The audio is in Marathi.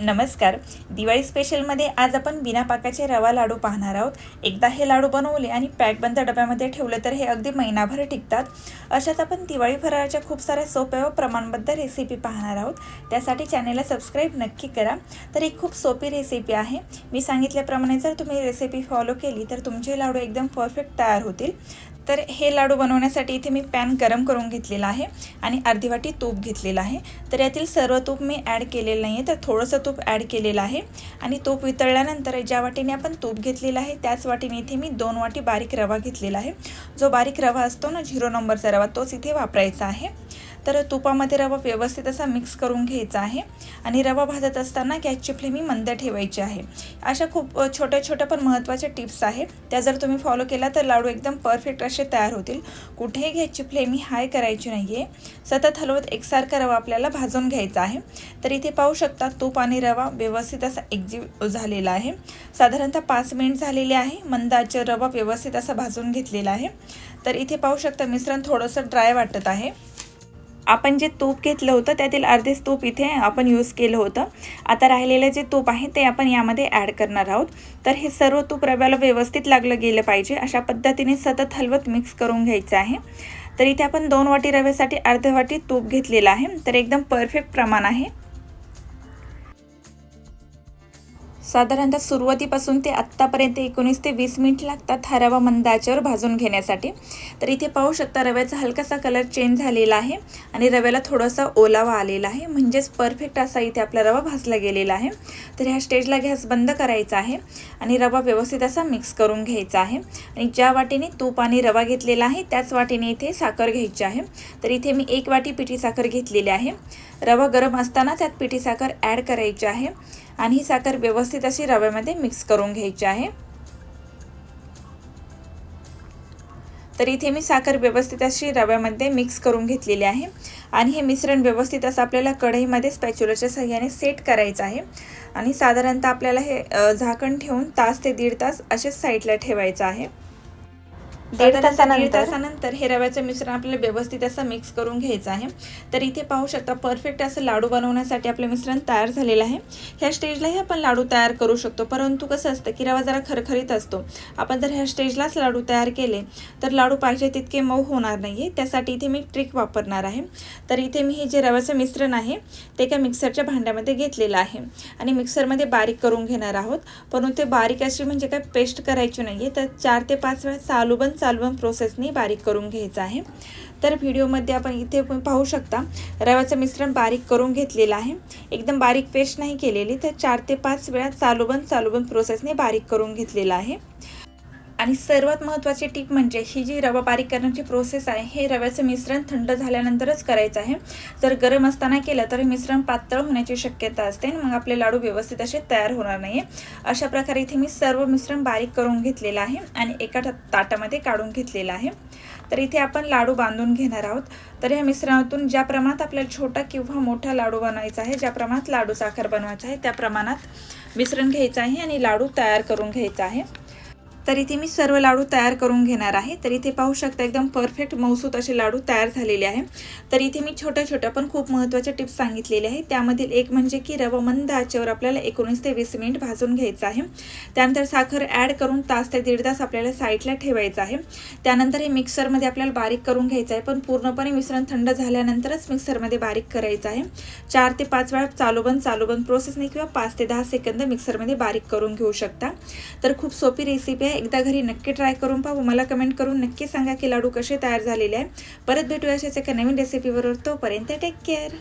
नमस्कार. दिवाळी स्पेशलमध्ये आज आपण बिना पाकाचे रवा लाडू पाहणार आहोत. एकदा हे लाडू बनवले आणि पॅकबंद डब्यामध्ये ठेवले तर हे अगदी महिनाभर टिकतात. अशाच आपण दिवाळी फराळाच्या खूप साऱ्या सोप्या व प्रमाणबद्ध रेसिपी पाहणार आहोत. त्यासाठी चॅनेलला सबस्क्राईब नक्की करा. तर ही खूप सोपी रेसिपी आहे. मी सांगितल्याप्रमाणे जर तुम्ही रेसिपी फॉलो केली तर तुमचे लाडू एकदम परफेक्ट तयार होतील. तर हे लाडू बनवण्यासाठी इथे मी पॅन गरम करून घेतलेला आहे आणि अर्धी वाटी तूप घेतलेलं आहे. तर यातील सर्व तूप मी ॲड केलेलं नाही आहे तर थोडंसं तूप ॲड केलेलं आहे. आणि तूप वितळल्यानंतर ज्या वाटीने आपण तूप घेतलेलं आहे त्याच वाटीने इथे मी दोन वाटी बारीक रवा घेतलेला आहे. जो बारीक रवा असतो ना झिरो नंबरचा रवा तोच इथे वापरायचा आहे. तर तुपामध्ये रवा व्यवस्थित असा मिक्स करून घ्यायचा आहे. आणि रवा भाजत असताना गॅसची फ्लेम ही मंद ठेवायची आहे. अशा खूप छोट्या छोट्या पण महत्त्वाच्या टिप्स आहेत. त्या जर तुम्ही फॉलो केला तर लाडू एकदम परफेक्ट असे तयार होतील. कुठेही गॅसची फ्लेम ही हाय करायची नाही आहे सतत हलवत एकसारखा रवा आपल्याला भाजून घ्यायचा आहे. तर इथे पाहू शकता तूप आणि रवा व्यवस्थित असा एकजीव झालेला आहे. साधारणतः पाच मिनिट झालेले आहे. मंद रवा व्यवस्थित असा भाजून घेतलेला आहे. तर इथे पाहू शकता मिश्रण थोडंसं ड्राय वाटत आहे. आपण जे तूप घेतलं होतं त्यातील अर्धेच तूप इथे आपण यूज केलं होतं. आता राहिलेलं जे तूप आहे ते आपण यामध्ये ॲड करणार आहोत. तर हे सर्व तूप रव्याला व्यवस्थित लागलं गेलं पाहिजे. अशा पद्धतीने सतत हलवत मिक्स करून घ्यायचं आहे. तर इथे आपण दोन वाटी रव्यासाठी अर्ध्या वाटी तूप घेतलेलं आहे. तर एकदम परफेक्ट प्रमाण आहे. साधारणतः सुरुवातीपासून ते आत्तापर्यंत एकोणीस ते वीस मिनिट लागतात हा रवा मंद आचेवर भाजून घेण्यासाठी. तर इथे पाहू शकता रव्याचा हलकासा कलर चेंज झालेला आहे आणि रव्याला थोडासा ओलावा आलेला आहे. म्हणजेच परफेक्ट असा इथे आपला रवा भाजला गेलेला आहे. तर ह्या स्टेजला गॅस बंद करायचा आहे आणि रवा व्यवस्थित असा मिक्स करून घ्यायचा आहे. आणि ज्या वाटीने तूप आणि रवा घेतलेला आहे त्याच वाटीने इथे साखर घ्यायची आहे. तर इथे मी एक वाटी पिठी साखर घेतलेली आहे. रवा गरम असताना त्यात पिठी साखर ॲड करायची आहे. आणि ही साखर व्यवस्थित अशी रव्यामध्ये मिक्स करून घ्यायची आहे. तर इथे मी साखर व्यवस्थित अशी रव्यामध्ये मिक्स करून घेतलेली आहे. आणि हे मिश्रण व्यवस्थित असं आपल्याला कढईमध्ये स्पॅच्युलरच्या सहाय्याने सेट करायचं आहे. आणि साधारणतः आपल्याला हे झाकण ठेवून तास ते दीड तास असेच साईडला ठेवायचं आहे. दीड तासानंतर. हे रव्याचं मिश्रण आपल्याला व्यवस्थित असं मिक्स करून घ्यायचं आहे. तर इथे पाहू शकता परफेक्ट असं लाडू बनवण्यासाठी आपलं मिश्रण तयार झालेलं आहे. ह्या स्टेजलाही आपण लाडू तयार करू शकतो. परंतु कसं असतं की रवा जरा खरखरीत असतो. आपण जर ह्या स्टेजलाच लाडू तयार केले तर लाडू पाहिजे तितके मऊ होणार नाही त्यासाठी इथे मी ट्रिक वापरणार आहे. तर इथे मी हे जे रव्याचं मिश्रण आहे ते एका मिक्सरच्या भांड्यामध्ये घेतलेलं आहे. आणि मिक्सरमध्ये बारीक करून घेणार आहोत. परंतु ते बारीक अशी म्हणजे काय पेस्ट करायची नाही आहे तर चार ते पाच वेळा चालू बंद चालवून प्रोसेसनी बारीक करून घ्यायचं आहे. तर व्हिडिओमध्ये आपण इथे पाहू शकता रव्याचं मिश्रण बारीक करून घेतलेलं आहे. एकदम बारीक पेस्ट नाही केलेली तर चार ते पाच वेळा चालूबंद चालूबंद प्रोसेसने बारीक करून घेतलेलं आहे. आणि सर्वात महत्त्वाची टीप म्हणजे ही जी रवा बारीक करण्याची प्रोसेस आहे हे रव्याचं मिश्रण थंड झाल्यानंतरच करायचं आहे. जर गरम असताना केलं तर मिश्रण पातळ होण्याची शक्यता असते मग आपले लाडू व्यवस्थित असे तयार होणार नाही अशा प्रकारे इथे मी सर्व मिश्रण बारीक करून घेतलेलं आहे आणि एका ताटामध्ये काढून घेतलेलं आहे. तर इथे आपण लाडू बांधून घेणार आहोत. तर या मिश्रणातून ज्या प्रमाणात आपल्याला छोटा किंवा मोठा लाडू बनवायचा आहे ज्या प्रमाणात लाडू साखर बनवायचा आहे त्या प्रमाणात मिश्रण घ्यायचं आहे आणि लाडू तयार करून घ्यायचा आहे. तर इथे मी सर्व लाडू तयार करून घेणार आहे. तर इथे पाहू शकता एकदम परफेक्ट मौसूत असे लाडू तयार झालेले आहे. तर इथे मी छोट्या छोट्या पण खूप महत्त्वाच्या टिप्स सांगितलेल्या आहेत त्यामधील एक म्हणजे की रवा मंद आचेवर आपल्याला एकोणीस ते वीस मिनिट भाजून घ्यायचं आहे. त्यानंतर साखर ॲड करून तास ते दीड तास आपल्याला साईडला ठेवायचं आहे. त्यानंतर हे मिक्सरमध्ये आपल्याला बारीक करून घ्यायचं आहे. पण पूर्णपणे मिश्रण थंड झाल्यानंतरच मिक्सरमध्ये बारीक करायचं आहे. चार ते पाच वेळा चालूबंद चालूबंद प्रोसेसने किंवा पाच ते दहा सेकंद मिक्सरमध्ये बारीक करून घेऊ शकता. तर खूप सोपी रेसिपी आहे. एकदा घरी नक्की ट्राय करून पाहू. मला कमेंट करून नक्की सांगा की लाडू कसे तयार झालेले आहे परत भेटूया अशाच एका नवीन रेसिपीबरोबर तोपर्यंत टेक केअर